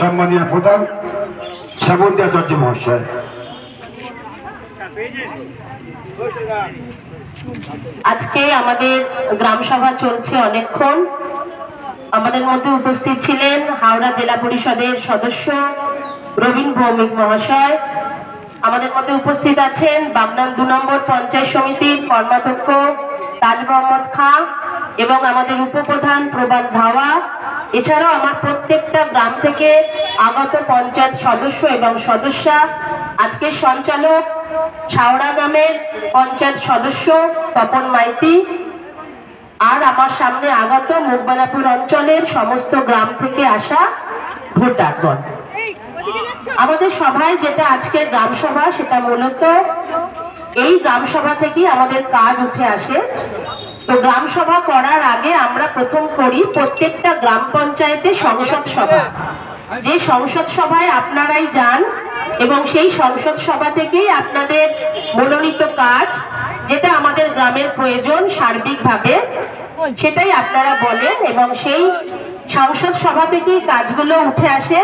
সম্মানীয় প্রধান মহাশয়। আজকে আমাদের গ্রাম সভা চলছে অনেকক্ষণ। আমাদের মধ্যে উপস্থিত ছিলেন হাওড়া জেলা পরিষদের সদস্য রবীন ভৌমিক মহাশয়। আমাদের মধ্যে উপস্থিত আছেন বাগনান দু নম্বর পঞ্চায়েত সমিতির কর্মাধ্যক্ষ তাজ মোহাম্মদ খাঁ এবং আমাদের উপপ্রধান প্রবাদ ধাওয়া এছাড়াও আমার প্রত্যেকটা গ্রাম থেকে আগত পঞ্চায়েত সদস্য এবং সদস্যা আজকের সঞ্চালক ছাওড়া গ্রামের পঞ্চায়েত সদস্য তপন মাইতি আর আমার সামনে আগত মুখবালাপুর অঞ্চলের সমস্ত গ্রাম থেকে আসা ভোটারগণ। আমাদের সভায় যেটা আজকে গ্রাম সভা সেটা মূলত এই গ্রাম সভা থেকেই আমাদের কাজ উঠে আসে। তো গ্রাম সভা করার আগে আমরা প্রথম করি প্রত্যেকটা গ্রাম পঞ্চায়েতে সংসদ সভা। যে সংসদ সভায় আপনারাই যান এবং সেই সংসদ সভা থেকেই আপনাদের মনোনীত কাজ, যেটা আমাদের গ্রামের প্রয়োজন সার্বিকভাবে, সেটাই আপনারা বলেন এবং সেই সংসদ সভা থেকেই কাজগুলো উঠে আসে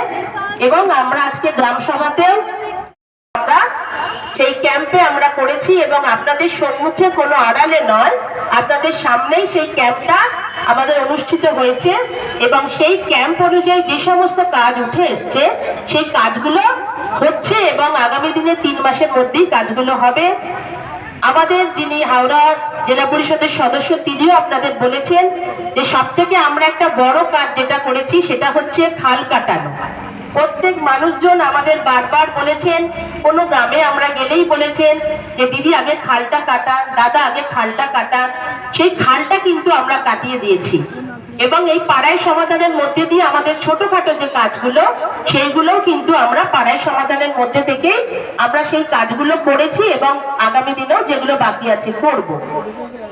এবং আমরা আজকে গ্রাম সভাতেও সেই ক্যাম্পে আমরা করেছি এবং আপনাদের সম্মুখে কোনো আড়ালে নয়। আপনাদের সামনেই সেই ক্যাম্পটা আমাদের অনুষ্ঠিত হয়েছে এবং সেই ক্যাম্প অনুযায়ী যে সমস্ত কাজ উঠে এসছে, সেই কাজগুলো হচ্ছে এবং আগামী দিনে তিন মাসের মধ্যেই কাজগুলো হবে। আমাদের যিনি হাওড়া জেলা পরিষদের সদস্য, তিনিও আপনাদের বলেছেন যে সব থেকে আমরা একটা বড় কাজ যেটা করেছি সেটা হচ্ছে খাল কাটানো। প্রত্যেক মানুষজন আমাদের বারবার বলেছেন, কোনো গ্রামে আমরা গেলেই বলেছেন যে, দিদি, আগে খালটা কাটান, দাদা, আগে খালটা কাটান। সেই খালটা কিন্তু আমরা কাটিয়ে দিয়েছি। এবং এই পাড়ায় সমাধানের মধ্যে দিয়ে আমাদের ছোটখাটো যে কাজগুলো, সেইগুলোও কিন্তু আমরা পাড়ায় সমাধানের মধ্যে থেকেই আমরা সেই কাজগুলো করেছি এবং আগামী দিনেও যেগুলো বাকি আছে করব।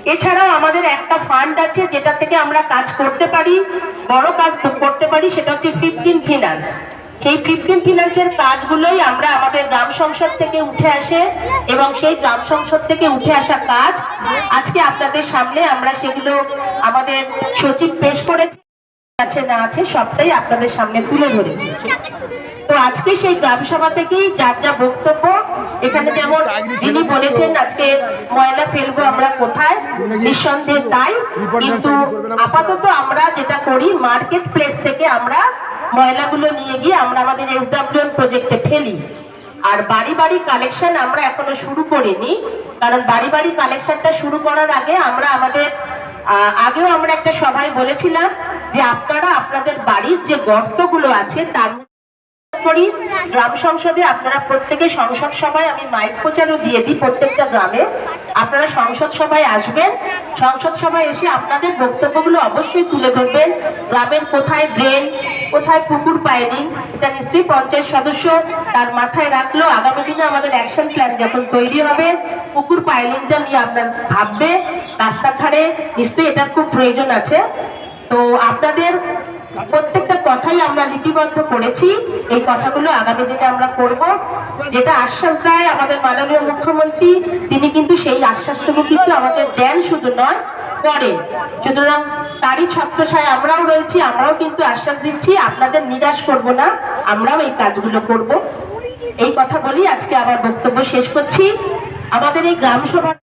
এছাড়াও আমাদের একটা ফান্ড আছে যেটা থেকে আমরা কাজ করতে পারি, বড় কাজ করতে পারি, সেটা হচ্ছে ফিফটিন ফিনান্স সেই ফিফটিন ফিনান্সের কাজগুলোই আমরা আমাদের গ্রাম সংসদ থেকে উঠে আসে এবং সেই গ্রাম সংসদ থেকে উঠে আসা কাজ আজকে আপনাদের সামনে আমরা সেগুলো আমাদের সচিব পেশ করেছি, আছে না আছে সবটাই আপনাদের সামনে তুলে ধরেছি। তো আজকে সেই গ্রাম সভা থেকেই যার যা বক্তব্য, এখানে যেমন যিনি বলেছেন আজকে ময়লা ফেলব আমরা কোথায়, নিঃসন্দেহে তাই। কিন্তু আপাতত আমরা যেটা করি মার্কেট প্লেস থেকে আমরা ময়লাগুলো নিয়ে গিয়ে আমরা আমাদের এসডাব্লিউএম প্রজেক্টে ফেলি। আর বাড়ি বাড়ি কালেকশন আমরা এখনও শুরু করিনি। কারণ বাড়ি বাড়ি কালেকশনটা শুরু করার আগে আমরা আমাদের আগেও আমরা একটা সভায় বলেছিলাম যে আপনারা আপনাদের বাড়ির যে গর্তগুলো আছে তার করি। গ্রাম সংসদে আপনারা প্রত্যেকে সংসদ সভায় আমি মাইক প্রচারও দিয়ে দিই প্রত্যেকটা গ্রামে। আপনারা সংসদ সভায় আসবেন। সংসদ সভায় এসে আপনাদের বক্তব্যগুলো অবশ্যই তুলে ধরবেন। গ্রামের কোথায় ড্রেন, কোথায় পুকুর পায়নি এটা নিশ্চয়ই পঞ্চায়েত সদস্য তার মাথায় রাখল। আগামী দিনে আমাদের অ্যাকশন প্ল্যান যখন তৈরি হবে, পুকুর পাইলিংটা নিয়ে আপনার ভাববে, রাস্তার ধারে নিশ্চয়ই এটার খুব প্রয়োজন আছে। তো আপনাদের প্রত্যেকটা কথাই আমরা লিপিবদ্ধ করেছি। এই কথাগুলো আগামী দিনে আমরা করব। যেটা আশ্বাস দেয় আমাদের মাননীয় মুখ্যমন্ত্রী, তিনি কিন্তু সেই আশ্বাসটুকু কিছু আমাদের দেন, শুধু নয় করেন সুতরাং তারই ছত্রছায় আমরাও রয়েছি, আমরাও কিন্তু আশ্বাস দিচ্ছি, আপনাদের নিরাশ করব না, আমরাও এই কাজগুলো করব। এই কথা বলি আজকে আমার বক্তব্য শেষ করছি। আমাদের এই গ্রাম সভা